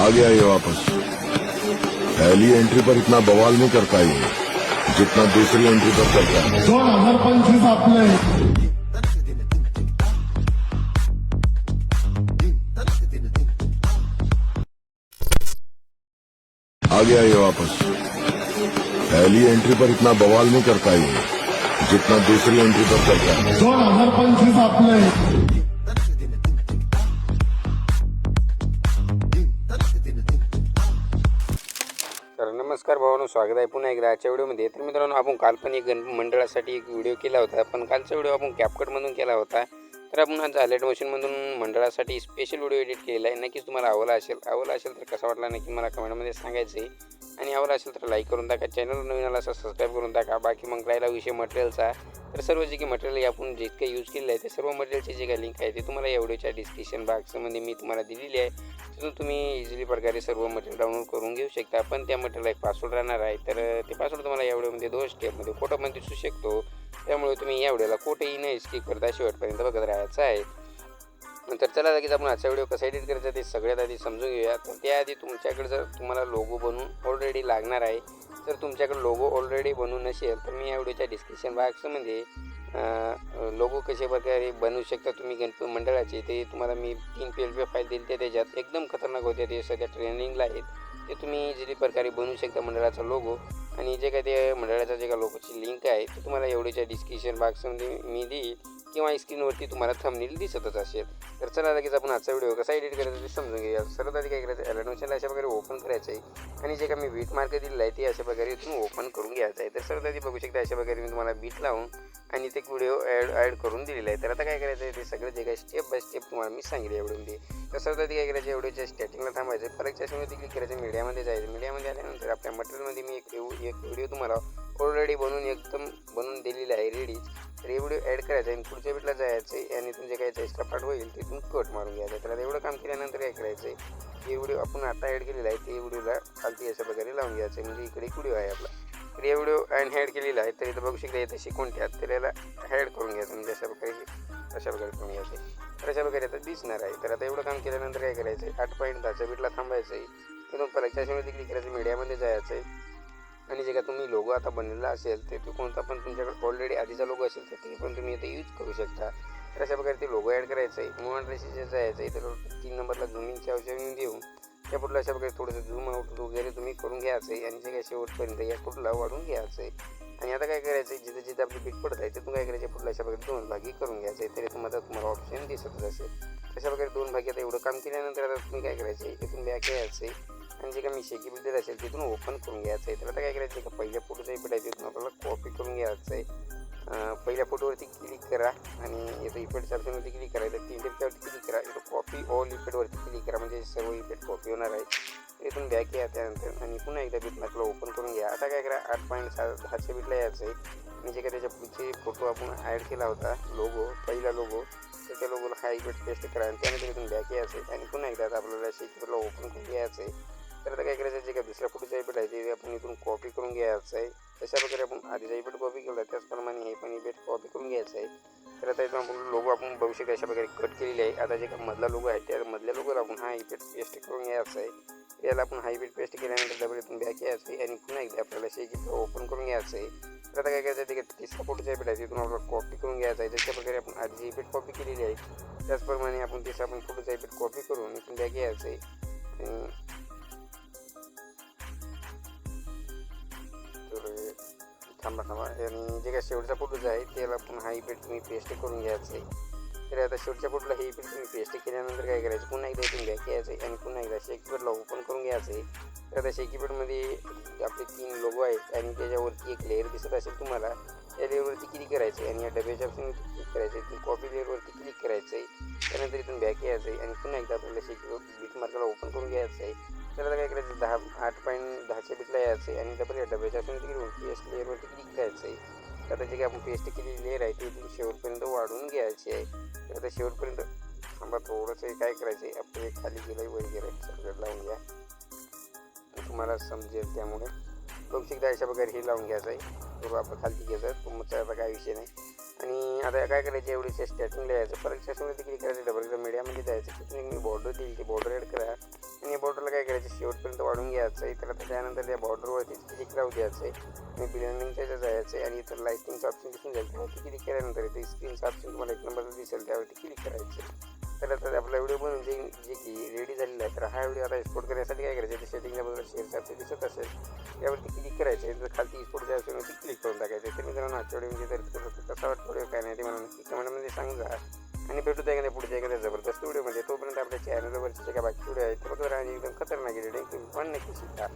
आ गया ये वापस। पहली एंट्री पर इतना बवाल नहीं करता ये। जितना दूसरी एंट्री पर करता है। दोन हज़ार पंचवीस आपले आ गया ये वापस। पहली एंट्री पर इतना बवाल नहीं करता ये। जितना दूसरी एंट्री पर करता है। दोन हज़ार पंचवीस आपले नमस्कार नमस्कार भावानो स्वागत आहे पुन्हा एकदा आजच्या व्हिडिओमध्ये. तर मित्रांनो आपण काल पण एक गण मंडळासाठी एक व्हिडिओ केला होता. पण कालचा व्हिडिओ आपण कॅपकटमधून केला होता. तर आपण आज आलेट मशीनमधून मंडळासाठी स्पेशल व्हिडिओ एडिट केलेला आहे. नक्कीच तुम्हाला आवडला असेल आवडला असेल तर कसा वाटला नक्की मला कमेंटमध्ये सांगायचं आहे आणि आवडला असेल तर लाईक करून टाका. चॅनल नवीन आला असं सबस्क्राईब करून टाका. बाकी मग राहिला विषय मटेरियलचा तर सर्व जे काही मटेरियल आपण जितके यूज केलेलं आहे ते सर्व मटेरियलचे जे काही लिंक आहे ते तुम्हाला या व्हिडिओच्या डिस्क्रिप्शन बॉक्समध्ये मी तुम्हाला दिलेली आहे. तिथून तुम्ही इझिली प्रकारे सर्व मटेरियल डाउनलोड करून घेऊ शकता. पण त्या मटेरियलला एक पासवर्ड राहणार आहे. तर ते पासवर्ड तुम्हाला या व्हिडिओमध्ये दोन स्टेपमध्ये फोटोमध्ये दिसू शकतो. त्यामुळे तुम्ही या व्हिडिओला कुठेही नाही स्किप करता शेवटपर्यंत बघत राहायचं आहे. तर चला लगेच आपण आजचा व्हिडिओ कसा एडिट करायचा ते सगळ्यात आधी समजून घेऊया. तर त्याआधी तुमच्याकडे जर तुम्हाला लोगो बनवून ऑलरेडी लागणार आहे जर तुमच्याकडे लोगो ऑलरेडी बनवून नसेल तर मी या व्हिडिओच्या डिस्क्रिप्शन बॉक्समध्ये लोगो कशा प्रकारे बनवू शकता तुम्ही गणपती मंडळाचे ते तुम्हाला मी तीन पी एल पी फाईल दिली ते त्याच्यात एकदम खतरनाक होते ते सध्या ट्रेनिंगला आहेत. ते तुम्ही इझिली प्रकारे बनवू शकता मंडळाचा लोगो आणि जे काय ते मंडळाचा जे काय लोगोची लिंक आहे ते तुम्हाला एवढीच्या डिस्क्रिप्शन बॉक्समध्ये मी देईल. किंवा स्क्रीनवरती तुम्हाला थंबनेल दिसतच असेल. तर चला लगेच आपण आजचा व्हिडिओ कसा एडिट करायचा ते समजून घेऊया. सर्वात आधी काय करायचं ॲडमिशनला अशा प्रकारे ओपन करायचं आहे आणि जे का मी बीट मार्क दिलेलं आहे ते अशा प्रकारे तुम्ही ओपन करून घ्यायचं आहे तर सर्वात आधी बघू शकता अशा प्रकारे मी तुम्हाला बीट लावून आणि ते व्हिडिओ ॲड ॲड करून दिलेला आहे. तर आता काय करायचं आहे ते सगळं जे काही स्टेप बाय स्टेप तुम्हाला मी सांगितलं एवढ्यामध्ये तर सर्वात आधी काय करायचं एवढ्याच्या स्टार्टिंगला थांबायचं परत चष्म्यावरती क्लिक करायचं मीडियामध्ये जायचं मीडियामध्ये आल्यानंतर आपल्या मटेरियलमध्ये मी एक एक व्हिडिओ तुम्हाला ऑलरेडी बनवून एकदम बनवून दिलेला आहे रेडीच तर हे व्हिडिओ ॲड करायचा आणि पुढच्या बीटला जायचं आहे आणि तुमचे काय एक्स्ट्रा पार्ट होईल तिथून कट मारून घ्यायचं तर एवढं काम केल्यानंतर काय करायचं आहे? हे व्हिडिओ आपण आता ॲड केलेला आहे ते व्हिडिओला खालती अशा प्रकारे लावून घ्यायचं आहे. म्हणजे इकडे एक व्हिडिओ आहे आपला. तर हे व्हिडिओ ॲड हॅड केलेला आहे तर इथं बघू शकता येतं आहेत तर याला हॅड करून घ्यायचं. म्हणजे अशा प्रकारे अशा प्रकारे करून घ्यायचं आहे. तर अशा प्रकारे आता दिसणार आहे. तर आता एवढं काम केल्यानंतर काय करायचं आहे? आठ पॉईंट दहाच्या बीटला थांबायचं आहे. तिथून परत चष्म्यावरती करायचं मीडियामध्ये जायचं आहे. आणि जे का तुम्ही लोगो आता बनलेला असेल ते तो कोणता पण तुमच्याकडे ऑलरेडी आधीचा लोगो असेल तर ते पण तुम्ही आता यूज करू शकता. तर अशा प्रकारे ते लोगो ॲड करायचं आहे मुवमेंट रेषेचे जायचं आहे तर तीन नंबरला झुमिंगच्या औषधी देऊन त्या पुढलं अशा प्रकारे थोडंसं झूम आउट वगैरे तुम्ही करून घ्यायचं आहे आणि जे काय शेवटपर्यंत या पुढला वाढून घ्यायचं आहे आणि आता काय करायचं आहे जिथे जिथे आपली पीठ पडत आहे तिथून काय करायचं पुढल्या अशा प्रकारे दोन भागी करून घ्यायचं आहे तरी तुम्हाला तुम्हाला ऑप्शन दिसतच असेल. अशा प्रकारे दोन भागी आता एवढं काम केल्यानंतर आता तुम्ही काय करायचं आहे इथून बॅक यायचं आहे आणि जे काय मी शेकी असेल तिथून ओपन करून घ्यायचं आहे तर आता काय करायचं आहे का? पहिल्या फोटोचा इफेक्ट आहे तिथून आपल्याला कॉपी करून घ्यायचं आहे पहिल्या फोटोवरती क्लिक करा आणि याचं इफेक्ट ऑप्शनवरती क्लिक करा. इथं तीन टेपच्यावरती क्लिक करा. इथं कॉपी ऑल इफेक्टवरती क्लिक करा. म्हणजे सर्व इफेक्ट कॉपी होणार आहे. इथून बॅक या त्यानंतर. आणि पुन्हा एकदा बीट आपलं ओपन करून घ्या. आता काय करा आठ पॉईंट सात दहाच्या बीटला यायचं आहे आणि जे काय त्याच्या पुढचे फोटो आपण ॲड केला होता लोगो पहिला लोगो तर त्या लोगोला हा इफेक्ट पेस्ट करा आणि त्यानंतर इथून बॅक यायचं आहे आणि पुन्हा एकदा आता आपल्याला शेकीला ओपन करून घ्यायचं आहे तर आता काय करायचं आहे, जे काय दुसऱ्या फोटोचा इफेक्ट आहे ते आपण इथून कॉपी करून घ्यायचं आहे. तशा प्रकारे आपण आधीचा इफेक्ट कॉपी केला त्याचप्रमाणे हे पण इबेट कॉपी करून घ्यायचं आहे. तर आता इथून आपण लोगो आपण बघू शकतो अशा प्रकारे कट केलेली आहे. आता जे काय मधला लोगो आहे त्या मधल्या लोगोला आपण हा इफेक्ट पेस्ट करून घ्यायचा आहे. याला आपण हा पेस्ट केल्यानंतर डबल इथून बॅक यायचं आहे आणि पुन्हा एकदा आपल्याला शेकी ओपन करून घ्यायचं आहे तर आता काय करायचं आहे, ते काय तिसरा फोटोचा इफेक्ट आहे तिथून आपल्याला कॉपी करून घ्यायचा आहे. जशा प्रकारे आपण आधी इफेक्ट कॉपी केलेली आहे त्याचप्रमाणे आपण तिसरा आपण फोटोचा इफेक्ट कॉपी करून इथून बॅक यायचं आहे. आणि तर थांबा थांबा. आणि जे काय शेवटचा फोटोज आहे त्याला पण हा इफेक्ट तुम्ही पेस्ट करून घ्यायचं आहे तर आता शेवटच्या फोटोला हे इफेक्ट तुम्ही पेस्ट केल्यानंतर काय करायचं? पुन्हा एकदा इथून बॅक यायचं आहे आणि पुन्हा एकदा शेकीपेडला ओपन करून घ्यायचं आहे तर आता शेकीपेडमध्ये आपले तीन लोगो आहेत आणि त्याच्यावरती एक लेअर दिसत असेल तुम्हाला. त्या लेअरवरती क्लिक करायचं आहे आणि या डब्याच्या ऑप्शनवरती क्लिक करायचं आहे कॉपी लेअरवरती क्लिक करायचं आहे त्यानंतर इथून बॅक यायचं आहे आणि पुन्हा एकदा आपल्याला शेकी बीट मार्काला ओपन करून घ्यायचं आहे तर आता काय करायचं? दहा आठ यायचं आहे आणि डबल या डब्याच्या ऑप्शन तिकडे पी एस लेअरवरती क्लिक करायचं आहे तर आता जे काही आपण पेस्ट केलेली लेअर आहे ती शेवटपर्यंत वाढवून घ्यायची आहे. तर आता शेवटपर्यंत थांबा थोडंसं काय करायचं आहे आपलं एक खाली गेलं वर गेलं सगळं लावून घ्या. तुम्हाला समजेल त्यामुळे. बघू शकता अशा प्रकारे हे लावून घ्यायचं आहे तो आपण खालती घ्यायचं तुमचा आता काय विषय नाही. आणि आता काय करायचं एवढीच्या स्टॅटिंगला यायचं परत स्टॅटिंगला तिकडे करायचं डबल मीडियामध्ये जायचं तिथून एक मी बॉर्डर दिली ती बॉर्डर ॲड करा. आणि बॉर्डरला काय करायचं? शेवटपर्यंत वाढून घ्यायचं आहे तर त्यानंतर त्या बॉर्डरवरती क्लिक राहू द्यायचं. आहे आणि बिलिंगच्या इथं जायचं आहे आणि इथं लाईटिंगचं ऑप्शन दिसून जाईल. त्यावरती क्लिक केल्यानंतर इथे स्क्रीनचं ऑप्शन तुम्हाला एक नंबर दिसेल त्यावरती क्लिक करायचं. तर आता आपला व्हिडिओ बनून जे जे की रेडी झालेला आहे तर हा व्हिडिओ आता एक्सपोर्ट करण्यासाठी काय करायचं? ते सेटिंगला बघा शेअरचं ऑप्शन दिसत असेल. त्यावरती क्लिक करायचं आहे तर खालती एक्सपोर्टच्या ऑप्शनवरती क्लिक करून टाकायचं. तर मित्रांनो आजच्या म्हणजे तर कसं कसा वाटतो. काय नाही ते मला नक्की कमेंटमध्ये सांगा आणि भेटू त्या एखाद्या पुढच्या एखाद्या जबरदस्त व्हिडिओमध्ये तोपर्यंत आपल्या चॅनलवरचे जे काय बाकी व्हिडिओ आहेत ते बघत राहा आणि एकदम खतरनाक व्हिडिओ पण नक्की शिका